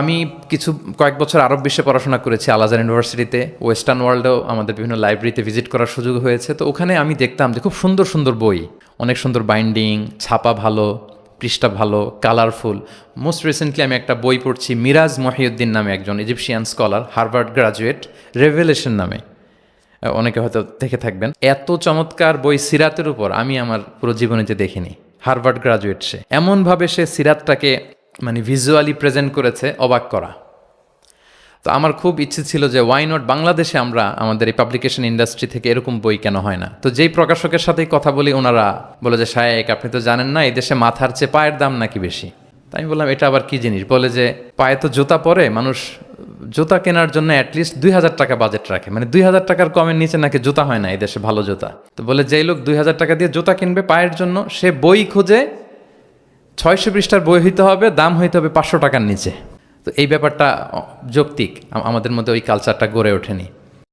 আমি কিছু, কয়েক বছর আরব বিশ্বে পড়াশোনা করেছি আলাজার ইউনিভার্সিটিতে, ওয়েস্টার্ন ওয়ার্ল্ডেও আমাদের বিভিন্ন লাইব্রেরিতে ভিজিট করার সুযোগ হয়েছে। তো ওখানে আমি দেখতাম যে খুব সুন্দর সুন্দর বই, অনেক সুন্দর বাইন্ডিং, ছাপা ভালো, পৃষ্ঠা ভালো, কালারফুল। মোস্ট রিসেন্টলি আমি একটা বই পড়ছি, মিরাজ মহিউদ্দিন নামে একজন Egyptian scholar Harvard graduate revelation নামে। অনেকে হয়তো দেখে থাকবেন। এত চমৎকার বই সিরাতের উপর আমি আমার পুরো জীবনীতে দেখিনি হার্ভার্ড গ্রাজুয়েট সে। এমনভাবে সে সিরাতটাকে মানে ভিজুয়ালি প্রেজেন্ট করেছে, অবাক করা। তো আমার খুব ইচ্ছে ছিল যে ওয়াই নট বাংলাদেশে আমরা আমাদের এই পাবলিকেশন ইন্ডাস্ট্রি থেকে এরকম বই কেন হয় না? তো যেই প্রকাশকের সাথেই কথা বলি, ওনারা বলে যে, শায়েক, আপনি তো জানেন না, এই দেশে মাথার চেয়ে পায়ের দাম নাকি বেশি? তাই আমি বললাম, এটা আবার কি জিনিস? বলে যে, পায়ে তো জুতা পরে, মানুষ জুতা কেনার জন্য অ্যাটলিস্ট দুই হাজার টাকা বাজেট রাখে। মানে দুই হাজার টাকার কমের নিচে নাকি জুতা হয় না এই দেশে ভালো জুতা। তো বলে, যেই লোক দুই হাজার টাকা দিয়ে জুতা কিনবে পায়ের জন্য, সে বই খুঁজে ছয়শো পৃষ্ঠার বই হইতে হবে, দাম হইতে হবে পাঁচশো টাকার নিচে। তো এই ব্যাপারটা যৌক্তিক আমাদের মধ্যে ওই কালচারটা গড়ে ওঠেনি।